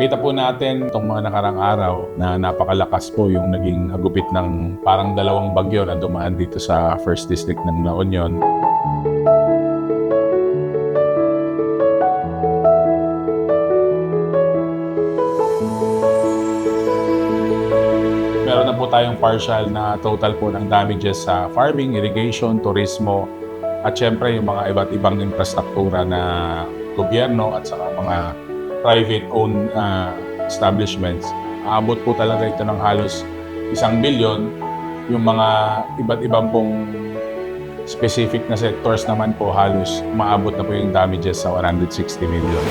Nakita po natin itong mga nakarang araw na napakalakas po yung naging agupit ng parang dalawang bagyo na dumaan dito sa First District ng La Union. Meron na po tayong partial na total po ng damages sa farming, irrigation, turismo, at syempre yung mga iba't ibang infrastruktura na gobyerno at saka mga private-owned ah, establishments. Aabot po talaga ito ng halos isang bilyon. Yung mga iba't ibang pong specific na sectors naman po halos maabot na po yung damages sa 160 million.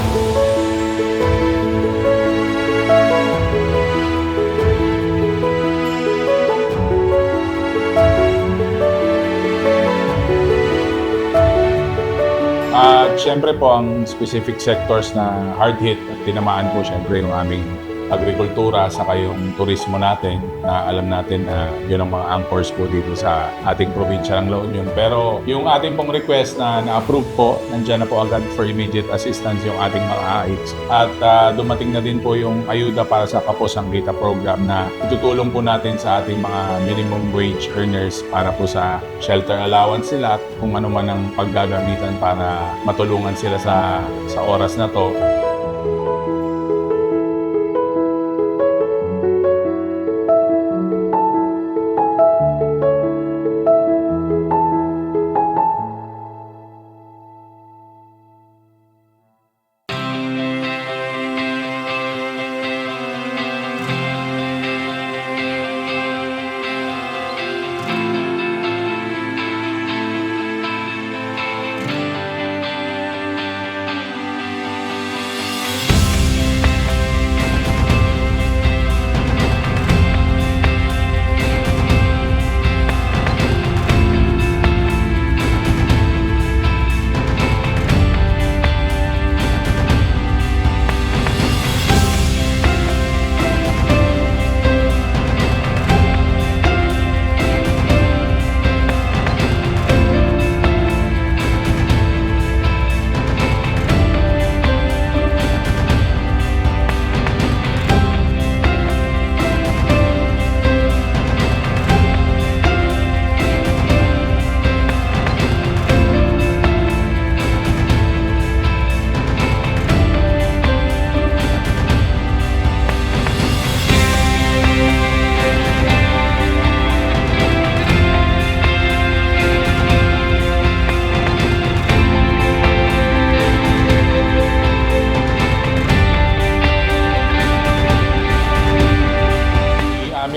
At po ang specific sectors na hard hit at tinamaan po syempre yung aming agrikultura saka yung turismo natin na alam natin na yun ang mga anchors po dito sa ating probinsya ng La Union. Pero yung ating pong request na na-approve po, nandiyan na po agad for immediate assistance yung ating mga AICs. At ah, dumating na din po yung ayuda para sa Kaposang Kita Program na itutulong po natin sa ating mga minimum wage earners para po sa shelter allowance sila at kung ano man ang paggagamitan para matulungan sila sa sa oras na to.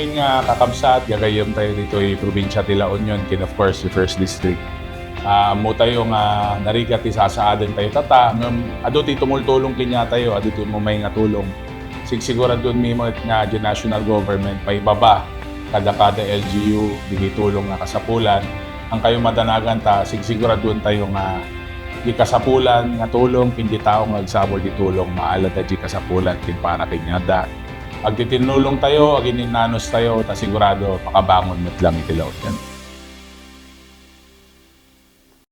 Aming uh, kakabsat, gagayom tayo dito yung probinsya de La Union, kin of course, the first district. Uh, mo tayo nga narigat isasaadan tayo tata. Ado ti tumultulong kinya tayo, ado ti may nga tulong. Sigsigurado mi mo nga di national government pa ibaba kada kada LGU di tulong nga kasapulan. Ang kayo madanagan ta, sigsigurado tayo nga di kasapulan nga tulong, pindi tao nga agsabol di tulong, maala da di kasapulan, kin para kinyada. Ag titinulong tayo, ag ininanos tayo, ta sigurado makabangon mo't lang itilaw yan.